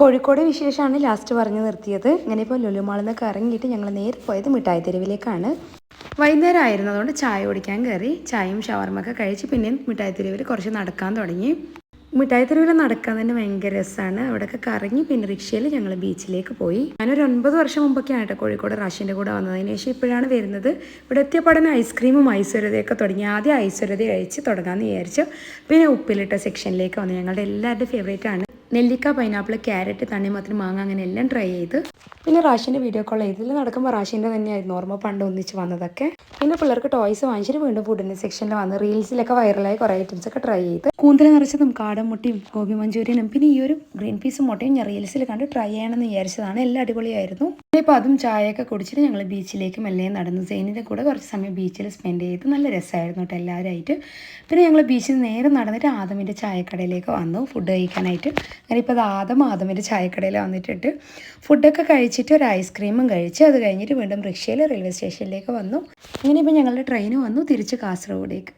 കോഴിക്കോട് വിശേഷമാണ് ലാസ്റ്റ് പറഞ്ഞു നിർത്തിയത്. ഇങ്ങനെ ഇപ്പോൾ ലുലുമാളിൽ നിന്നൊക്കെ ഇറങ്ങിയിട്ട് ഞങ്ങൾ നേരെ പോയത് മിഠായി തെരുവിലേക്കാണ്. വൈകുന്നേരം ആയിരുന്നു അതുകൊണ്ട് ചായ കുടിക്കാൻ കയറി ചായയും ഷവർമൊക്കെ കഴിച്ച് പിന്നെയും മിഠായി തെരുവിൽ കുറച്ച് നടക്കാൻ തുടങ്ങി. മിഠായി തെരുവിൽ നടക്കാൻ തന്നെ ഭയങ്കര രസമാണ് അവിടെയൊക്കെ കറങ്ങി പിന്നെ റിക്ഷയിൽ ഞങ്ങൾ ബീച്ചിലേക്ക് പോയി. ഞാനൊരു ഒൻപത് വർഷം മുമ്പൊക്കെയാണ് കേട്ടോ കോഴിക്കോട് റാഷിന്റെ കൂടെ വന്നതിന് ശേഷം ഇപ്പോഴാണ് വരുന്നത്. ഇവിടെ എത്തിയപ്പാടനെ ഐസ്ക്രീമും ഐശ്വര്യതയൊക്കെ തുടങ്ങി. ആദ്യം ഐശ്വര്യത കഴിച്ച് തുടങ്ങാമെന്ന് വിചാരിച്ചു. പിന്നെ ഉപ്പിലിട്ട സെക്ഷനിലേക്ക് വന്നു. ഞങ്ങളുടെ എല്ലാവരുടെയും ഫേവറേറ്റ് ആണ്. നെല്ലിക്ക പൈനാപ്പിൾ ക്യാരറ്റ് തണ്ണിമത്തൻ മാങ്ങ അങ്ങനെ എല്ലാം ട്രൈ ചെയ്ത് പിന്നെ റാഷിന്റെ വീഡിയോ കോൾ ഏതിൽ നടക്കുമ്പോൾ റാഷിന്റെ തന്നെയായിരുന്നു ഓർമ്മ പണ്ട് ഒന്നിച്ച് വന്നതൊക്കെ. പിന്നെ പിള്ളേർക്ക് ടോയ്സ് വാങ്ങിച്ചിട്ട് വീണ്ടും ഫുഡിന്റെ സെക്ഷനിൽ വന്ന് റീൽസിലൊക്കെ വൈറലായി കുറേ ഐറ്റംസ് ഒക്കെ ട്രൈ ചെയ്ത്. കൂന്തൽ നിറച്ചതും കാടൻ മുട്ടയും ഗോബി മഞ്ചൂരിയനും. പിന്നെ ഈ ഒരു ഗ്രീൻ പീസും മുട്ടയും ഞാൻ റീൽസിൽ കണ്ട് ട്രൈ ചെയ്യണമെന്ന് വിചാരിച്ചതാണ്. എല്ലാം അടിപൊളിയായിരുന്നു. ഇപ്പോൾ അതും ചായയൊക്കെ കുടിച്ചിട്ട് ഞങ്ങൾ ബീച്ചിലേക്ക് മെല്ലെ നടന്നു സെയിനിന്റെ കൂടെ കുറച്ച് സമയം ബീച്ചിൽ സ്പെൻഡ് ചെയ്ത് നല്ല രസമായിരുന്നു കേട്ടോ എല്ലാവരുമായിട്ട് പിന്നെ ഞങ്ങൾ ബീച്ചിൽ നേരെ നടന്നിട്ട് ആദമിന്റെ ചായക്കടയിലേക്ക് വന്നു. ഫുഡ് കഴിക്കാനായിട്ട്. അങ്ങനെ ഇപ്പോൾ അത് ആദം ആദമിന്റെ ചായക്കടയിൽ വന്നിട്ടിട്ട്. ഫുഡൊക്കെ കഴിച്ചിട്ട് ഒരു ഐസ്ക്രീമും കഴിച്ച് അത് കഴിഞ്ഞിട്ട് വീണ്ടും റിക്ഷയിൽ റെയിൽവേ സ്റ്റേഷനിലേക്ക് വന്നു. അങ്ങനെ ഇപ്പോൾ ഞങ്ങളുടെ ട്രെയിൻ വന്നു തിരിച്ച് കാസർഗോഡേക്ക്.